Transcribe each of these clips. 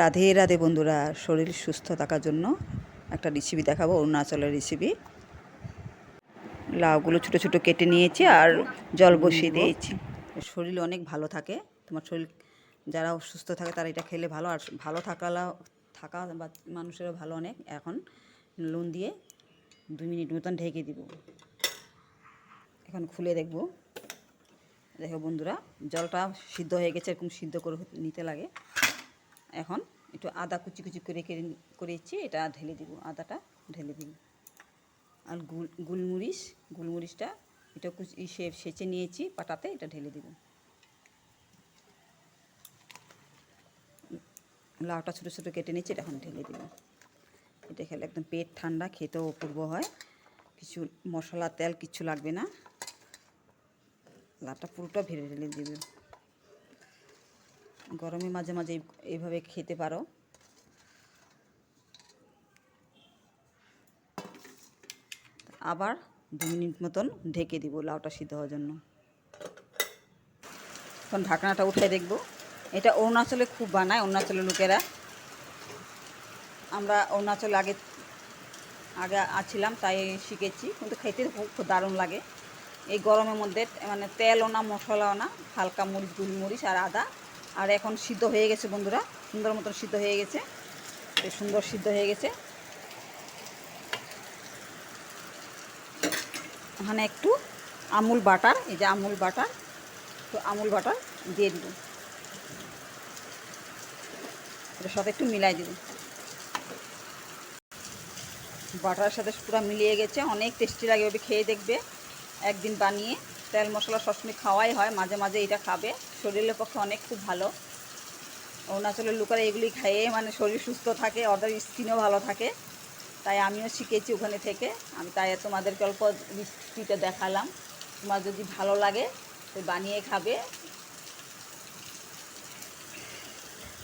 রাধে রাধে বন্ধুরা শরীর সুস্থ থাকার জন্য একটা রেসিপি দেখাবো অরুণাচলের রেসিপি লাউগুলো ছোটো ছোটো কেটে নিয়েছি আর জল বসিয়ে দিয়েছি। শরীর অনেক ভালো থাকে তোমার শরীর যারা অসুস্থ থাকে তারা এটা খেলে ভালো আর ভালো থাকালা থাকা বা মানুষেরও ভালো অনেক। এখন নুন দিয়ে দু মিনিট মতন ঢেকে দিব। এখন খুলে দেখব। দেখো বন্ধুরা জলটা সিদ্ধ হয়ে গেছে এরকম সিদ্ধ করে নিতে লাগে। এখন একটু আদা কুচি কুচি করে করেছি, এটা ঢেলে দিব, আদাটা ঢেলে দিব আর গুল, গুলমরিচ, গুলমরিচটা এটা কুচি সে, সেচে নিয়েছি, পাটাতে এটা ঢেলে দিব। লাউটা ছোটো ছোটো কেটে নিয়েছি, এটা এখন ঢেলে দিব। এটা খেলে একদম পেট ঠান্ডা, খেতেও অপূর্ব হয়। কিছু মশলা, তেল কিচ্ছু লাগবে না। লাউটা পুরোটা ভেড়ে ঢেলে দিবে। গরমে মাঝে মাঝে এইভাবে খেতে পারো। আবার দু মিনিট মতন ঢেকে দিব লাউটা সিদ্ধ হওয়ার জন্য। এখন ঢাকনাটা উঠে দেখব। এটা অরুণাচলে খুব বানায়, অরুণাচলের লোকেরা। আমরা অরুণাচলে আগে আগে আছিলাম, তাই শিখেছি, কিন্তু খেতে খুব খুব দারুণ লাগে। এই গরমের মধ্যে মানে তেলও না মশলাও না হালকা মরিচ, গুলমরিচ আর আদা আর এখন সিদ্ধ হয়ে গেছে বন্ধুরা, সুন্দর মতন সিদ্ধ হয়ে গেছে। সুন্দর সিদ্ধ হয়ে গেছে। ওখানে একটু আমুল বাটার, এই যে আমুল বাটার, তো আমুল বাটার দিয়ে দিব। এটার সাথে একটু মিলাই দিব। বাটারের সাথে পুরো মিলিয়ে গেছে, অনেক টেস্টি লাগে ওটা খেয়ে দেখবে, একদিন বানিয়ে। তেল মশলা সবসময় খাওয়াই হয়, মাঝে মাঝে এটা খাবে। শরীরের পক্ষে অনেক খুব ভালো। অরুণাচলের লোকেরা এগুলি খাইয়ে মানে শরীর সুস্থ থাকে, ওদের স্কিনও ভালো থাকে। তাই আমিও শিখেছি ওখানে থেকে। আমি তাই তোমাদেরকে অল্প রেসিপিটা দেখালাম। তোমার যদি ভালো লাগে, তো বানিয়ে খাবে।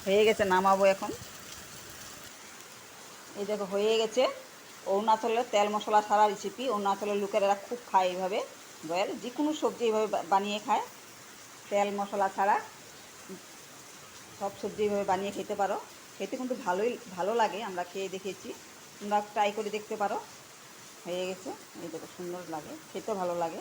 হয়ে গেছে, নামাবো এখন। এই দেখো, হয়ে গেছে। অরুণাচলের তেল মশলা ছাড়া রেসিপি অরুণাচলের লোকেরা খুব খায় এইভাবে বয়েল যে কোনো সবজি এইভাবে বানিয়ে খায়। তেল মশলা ছাড়া সব সবজি এইভাবে বানিয়ে খেতে পারো। খেতে কিন্তু ভালোই, ভালো লাগে, আমরা খেয়ে দেখেছি। তোমরা ট্রাই করে দেখতে পারো। হয়ে গেছে। এই দেখো, সুন্দর লাগে খেতে ভালো লাগে।